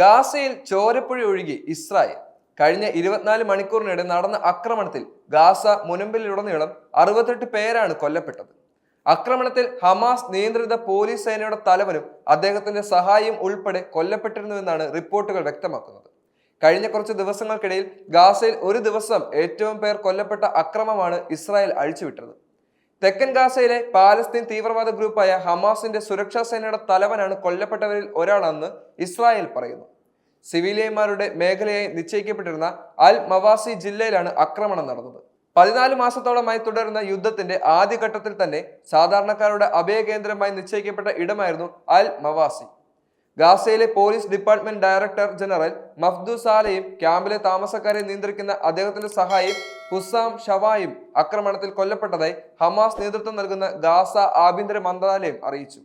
ഗാസയിൽ ചോരപ്പുഴ ഒഴുകി ഇസ്രായേൽ. കഴിഞ്ഞ ഇരുപത്തിനാല് മണിക്കൂറിനിടെ നടന്ന ആക്രമണത്തിൽ ഗാസ മുനമ്പിലുടനീളം അറുപത്തെട്ട് പേരാണ് കൊല്ലപ്പെട്ടത്. ആക്രമണത്തിൽ ഹമാസ് നിയന്ത്രിത പോലീസ് സേനയുടെ തലവനും അദ്ദേഹത്തിന്റെ സഹായിയും ഉൾപ്പെടെ കൊല്ലപ്പെട്ടിരുന്നുവെന്നാണ് റിപ്പോർട്ടുകൾ വ്യക്തമാക്കുന്നത്. കഴിഞ്ഞ കുറച്ച് ദിവസങ്ങൾക്കിടയിൽ ഗാസയിൽ ഒരു ദിവസം ഏറ്റവും പേർ കൊല്ലപ്പെട്ട അക്രമമാണ് ഇസ്രായേൽ അഴിച്ചുവിട്ടത്. തെക്കൻ ഗാസയിലെ പാലസ്തീൻ തീവ്രവാദ ഗ്രൂപ്പായ ഹമാസിന്റെ സുരക്ഷാ സേനയുടെ തലവനാണ് കൊല്ലപ്പെട്ടവരിൽ ഒരാളെന്ന് ഇസ്രായേൽ പറയുന്നു. സിവിലിയന്മാരുടെ മേഖലയായി നിശ്ചയിക്കപ്പെട്ടിരുന്ന അൽ മവാസി ജില്ലയിലാണ് ആക്രമണം നടന്നത്. പതിനാല് മാസത്തോളമായി തുടരുന്ന യുദ്ധത്തിന്റെ ആദ്യഘട്ടത്തിൽ തന്നെ സാധാരണക്കാരുടെ അഭയകേന്ദ്രമായി നിശ്ചയിക്കപ്പെട്ട ഇടമായിരുന്നു അൽ മവാസി. ഗാസയിലെ പോലീസ് ഡിപ്പാർട്ട്മെന്റ് ഡയറക്ടർ ജനറൽ മഫ്ദു സാലയും ക്യാമ്പിലെ താമസക്കാരെ നിയന്ത്രിക്കുന്ന അദ്ദേഹത്തിന്റെ സഹായി ഹുസാം ഷവായും ആക്രമണത്തിൽ കൊല്ലപ്പെട്ടതായി ഹമാസ് നേതൃത്വം നൽകുന്ന ഗാസ ആഭ്യന്തര മന്ത്രാലയം അറിയിച്ചു.